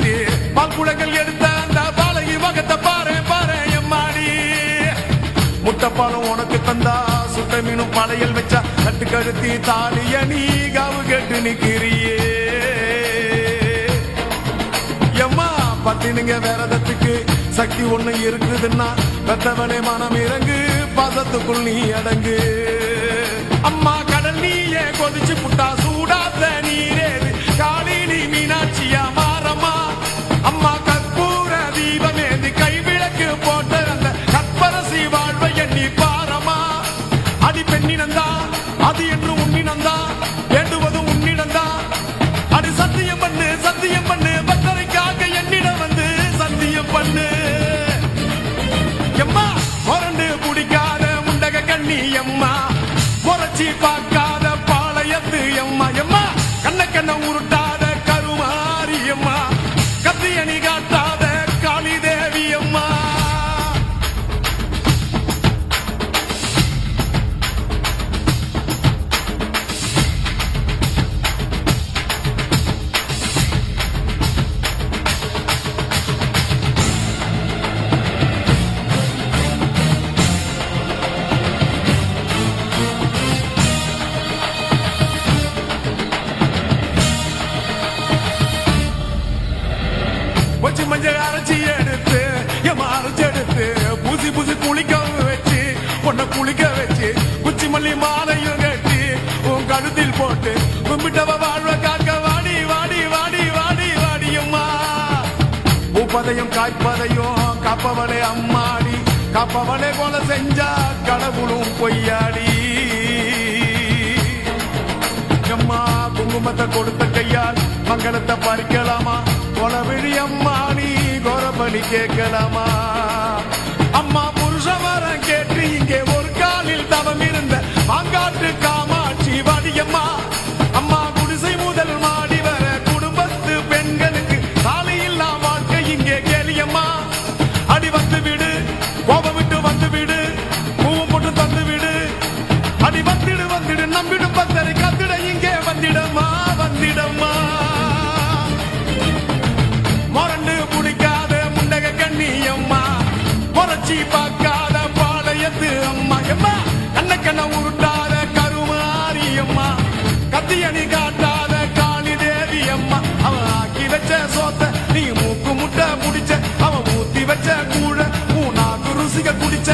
அழகு குத்தி எடுத்த அந்த பாலகி வகத்தை பாரு பாரு எம்மாடி. முட்டைப்பாலம் உனக்கு தந்தா சுட்ட மீனும் பழையல் வச்சா கட்டு கழுத்தி தாலிய நீ காவு கேட்டு நிக்கிறியே. எம்மா பத்தினுங்க வேறதத்துக்கு சக்தி ஒண்ணு இருக்குதுன்னா பெத்தவனே மனம் இறங்கு பாசத்துக்குள் நீ அடங்கு. அம்மா கடல் நீயே கொதிச்சு புட்டா சூடாத்த நீரே. அம்மா பொண்ணை குளிக்க வச்சு குச்சி மல்லி மாலையும் கட்டி உன் கழுத்தில் போட்டு கும்பிட்டவ வாழ்வ காக்க வாடி வாடி வாடி வாடி வாடியம்மா உப்பதையும் காய்ப்பதையும் காப்பவளே அம்மாடி காப்பவளே போல செஞ்சா கடவுளும் பொய்யாடி. அம்மா குங்குமத்தை கொடுத்த கையால் மங்களத்தை பறிக்கலாமா? கொலவிழி அம்மா நீ கோரபலி கேட்கலாமா? அம்மா பார்க்காத பாளையத்து அம்மா. எம்மா கண்ணக்கண்ண உருட்டாத கருமாரி அம்மா. கத்தியணி காட்டாத காளி தேவி அம்மா. அவன் ஆக்கி வச்ச சோத்த நீ மூக்கு முட்டை முடிச்ச அவன் ஊத்தி வச்ச கூட உன் நாக்கு குடிச்ச